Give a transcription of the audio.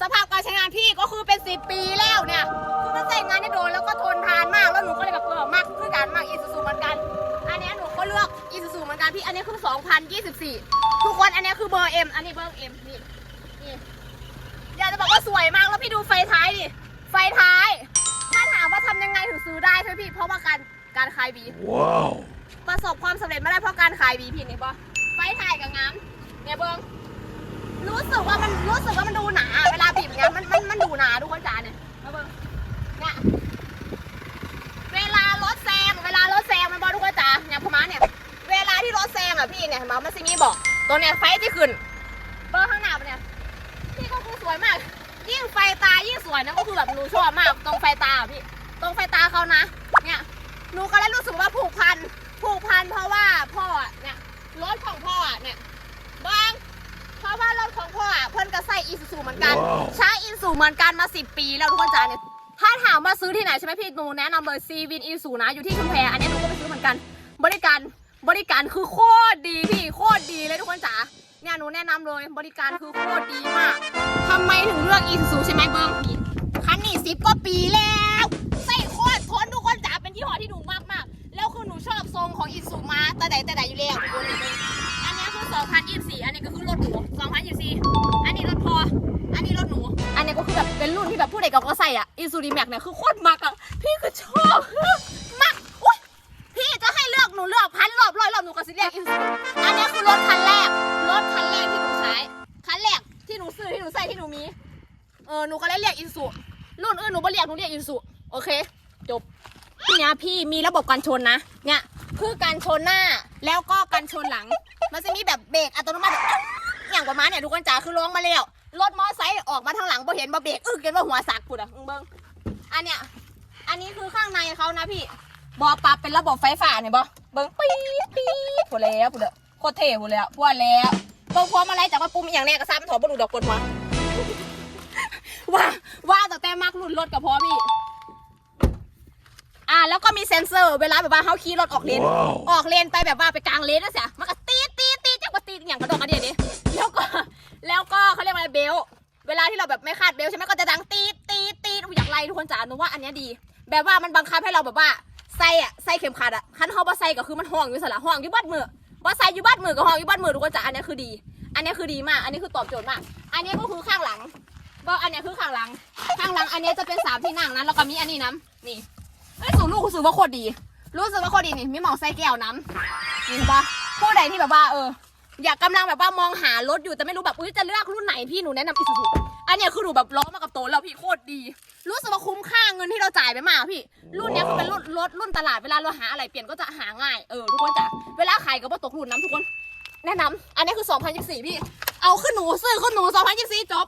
สภาพการใช้งานพี่ก็คือเป็นสิบปีแล้วเนี่ยคือมันใช้งานได้โดนแล้วก็ทนทานมาก แล้วหนูก็เลยแบบเออมากคือการมากอีซูซูเหมือนกัน อันเนี้ยหนูก็เลือกอีซูซูเหมือนกันพี่ อันนี้คือ 2024 ทุกคนอันเนี้ยคือเบอร์ M อันนี้เบอร์ M นี่นี่อยากจะบอกว่าสวยมากแล้วพี่ดูไฟท้ายดิ ไฟท้าย ถ้าถามว่าทำยังไงถึงซื้อได้ใช่ไหมพี่ เพราะว่าการการขายบี Wow. ประสบความสำเร็จไม่ได้เพราะการขายบีพี่นี่ปะไฟถ่ายกับงามเนี่ยเบิ้งรู้สึกว่ามันรู้สึกว่ามันดูหนา นมันดูหนาทุกคนจ๋าเนี่ยมาเบิ้งเนี่ยเวลารถแซงเวลารถแซงมันบอกทุกคนจ๋าเนี่ยพม่าเนี่ย เวลาที่รถแซงอะพี่เนี่ยเห็นไมามันซิมีบอกตัวเนี่ยไฟที่ขึ้น เบอร์ข้างหน้าปะเนี่ยพี่ก็คือสวยมาก ยิ่งไฟตายิ่งสวยนะก็คือแบบหนูชอบมากตรงไฟตาพี่ ตรงไฟตาเขานะ เนี่ยหนูก็เลยรู้สึกว่าผูกพันผูกพันเพราะว่าพ่ออะเนี่ยรถของพ่ออะเนี่ยูเหมือนกันมาสิบปีแล้วทุกคนจ๋าเนี่ยถ้าถามว่าซื้อที่ไหนใช่ไหมพี่หนูแนะนำเลยซีวินอีซูนะอยู่ที่ชุมแพอันนี้หนูก็ไปซื้อเหมือนกัน บริการบริการคือโคตรดีพี่โคตรดีเลยทุกคนจ๋าเนี่ยหนูแนะนำเลยบริการคือโคตรดีมากทำไมถึงเลือกอีซูใช่ไหมเบิ้งนี่คันนี้สิบกว่าปีแล้วใส่โคตรทนทุกคนจ๋าเป็นที่หอที่หนูมากมากแล้วคือหนูชอบทรงของอีซูมาแต่ใดแต่ใดอยู่แล้วทุกคนเลยอันนี้คือ 2024 อันนี้ก็คือรถหนู2024 อันนี้รถพอ อันนี้รถหนู เป็นรุ่นที่แบบผู้ใดก็ใส่อะอีซูดีแม็กเนี่ยคือโคตรมักอะพี่คือชอบมากอุ้ยพี่จะให้เลือกหนูเลือกพันรอบร้อยรอบหนูก็สิเรียกอินซูอันนี้คือรถคันแรกรถคันแรกที่หนูใช้คันแรกที่หนูซื้อที่หนูใส่ที่หนูมีเออหนูก็เลยเรียกอินซูรุ่นอื่นหนูไม่เรียกหนูเรียกอินซูโอเค จบเนี่ยพี่มีระบบการชนนะเนี่ยคือการชนหน้าแล้วก็การชนหลัง มันจะมีแบบเบรกอัตโนมัติอย่างประมาณเนี่ยทุกคนจ๋าคือลงมาแล้ว รถมอไซค์ออกมาทางหลังพอเห็นมาเบรกอึกกันว่าหัวสักปุดอะมึงเบิ้งอันเนี้ยอันนี้คือข้างในเขานะพี่บอปรับเป็นระบบไฟฟ้าเนี่ยบอเบิ้งปี๊ดปี๊ดพูดแล้วพูดเด้อโคตรเท่พูดแล้วพูดแล้วเบิ้งพวงมาลัยจากว่าปุ่มอหย่างเนี้ยก็ซ้ำถอดบรรลุดอกกดหัวว่าว่าแต่แต่มักรุ่นรถกับพอพี่อ่าแล้วก็มีเซ็นเซอร์เวลาแบบว่าเขาขี่รถออกเลนว้าวออกเลนไปแบบว่าไปกลางเลนนะเสียมันก็ตีดตีดตีดจากว่าตีดอย่างกระดอกกระเดียดิแแบบไม่คาดเบลใช่ไหมก็จะดังตีดตีดตีดอุ๊ยอย่างไรทุกคนจ๋าหนูว่าอันเนี้ยดี แบบว่ามันบังคับให้เราแบบว่าใส่อะใส่เข็มขัดอะคันเฮาบ่ใส่ก็คือมันห่วงอยู่สละห่วงอยู่บ้านมือว่ใส่อยู่บ้านมือก็ห่วงอยู่บ้านมือทุกคนจ๋าอันเนี้ยคือดี อันเนี้ยคือดีมาก อันนี้คือตอบโจทย์มาก อันนี้ก็คือข้างหลังว่าอันเนี้ยคือข้างหลัง ข้างหลัง อันเนี้ยจะเป็นสามที่นั่งนะแล้วก็มีอันนี้น้ำนี่เอ้สูงลูกรู้สึกว่าโคตรดี รู้สึกว่าโคตรดีนี่มีหมองใส่แก้วน้ำนี่ปะผู้ใดที่แบบว่าเอออยากกำลังแบบว่ามองหารถอยู่แต่ไม่รู้แบบอุ้ยจะเลือกรุ่นไหนพี่หนูแนะนำอีซูซู อันเนี้ยคือหนูแบบล้อมากับโตแล้วพี่โคตรดี รู้สึกว่าคุ้มค่าเงินที่เราจ่ายไปมากพี่ รุ่นเนี้ยคือเป็นรุ่นรถรุ่นตลาดเวลาเราหาอะไรเปลี่ยนก็จะหาง่ายเออทุกคนจ้ะเวลาขายก็บ่ตกรุ่นน้ำทุกคน แนะนำอันนี้คือ 2024 พี่ เอาขึ้นหนูซื้อขึ้นหนู 2024 จบ